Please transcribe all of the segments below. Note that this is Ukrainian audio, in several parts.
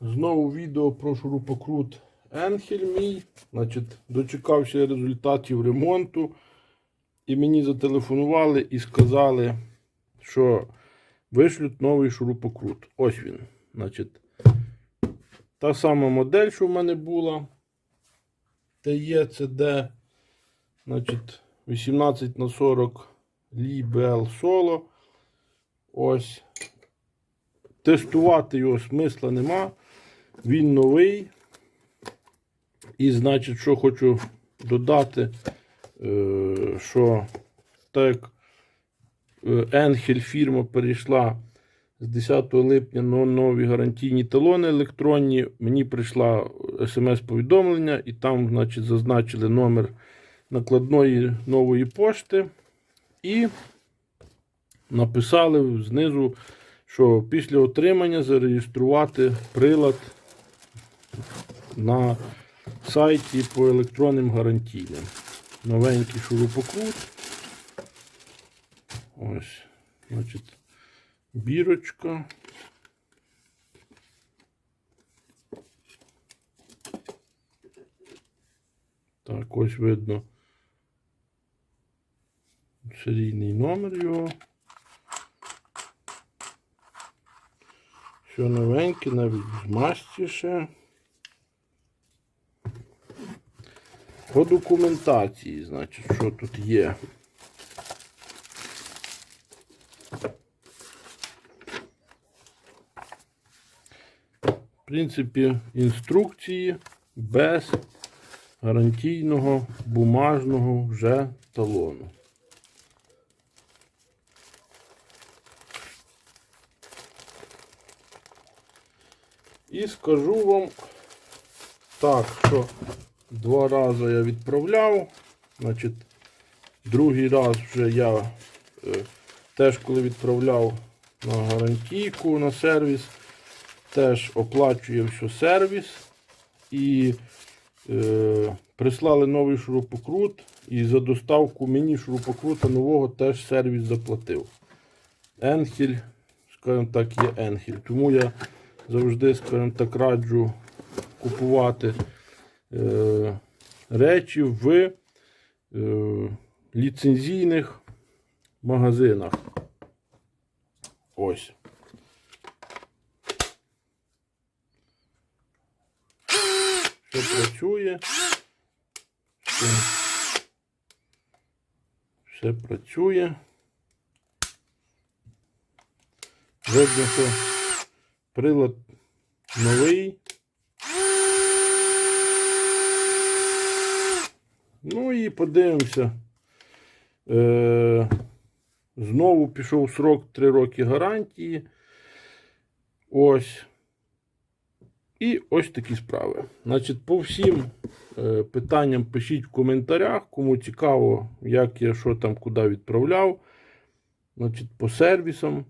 Знову відео про шурупокрут Енхель мій. Значить, дочекався результатів ремонту. І мені зателефонували і сказали, що вишлють новий шурупокрут. Ось він. Значить, та сама модель, що в мене була. TECD. Значить, 18 на 40 Lee BL Solo. Ось. Тестувати його смисла нема. Він новий. І, значить, що хочу додати, е, що так як Енхель фірма перейшла з 10 липня на нові гарантійні талони електронні. Мені прийшла смс-повідомлення, і там, значить, зазначили номер накладної нової пошти. І написали знизу, що після отримання зареєструвати прилад на сайті по електронним гарантійним. Новенький шурупокрут. Ось, значить, бірочка. Так, ось видно серійний номер його. Все новеньке, навіть в масті ще. По документації, значить, що тут є. В принципі, інструкції без гарантійного бумажного вже талону. І скажу вам так, що два рази я відправляв. Значить, другий раз вже я е, теж коли відправляв на гарантійку на сервіс, теж оплачує все сервіс. І е, прислали новий шурупокрут. І за доставку мені шурупокрута нового теж сервіс заплатив. Енхель, скажімо так, є Енхель. Тому я завжди, скажімо так, раджу купувати е, речі в е, ліцензійних магазинах. Ось. Все працює. Все, все працює. Видно, що прилад новий. Ну і подивимося. Е, знову пішов срок 3 роки гарантії. Ось. І ось такі справи. Значить, по всім е, питанням пишіть в коментарях, кому цікаво, як я що там куди відправляв. Значить, по сервісам.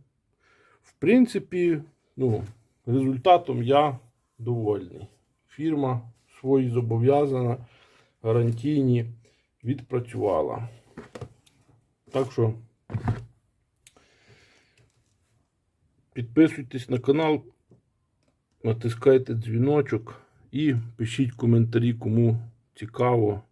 В принципі, ну, результатом я довольний. Фірма свої зобов'язана, гарантійні відпрацювала. Так що підписуйтесь на канал, натискайте дзвіночок і пишіть коментарі, кому цікаво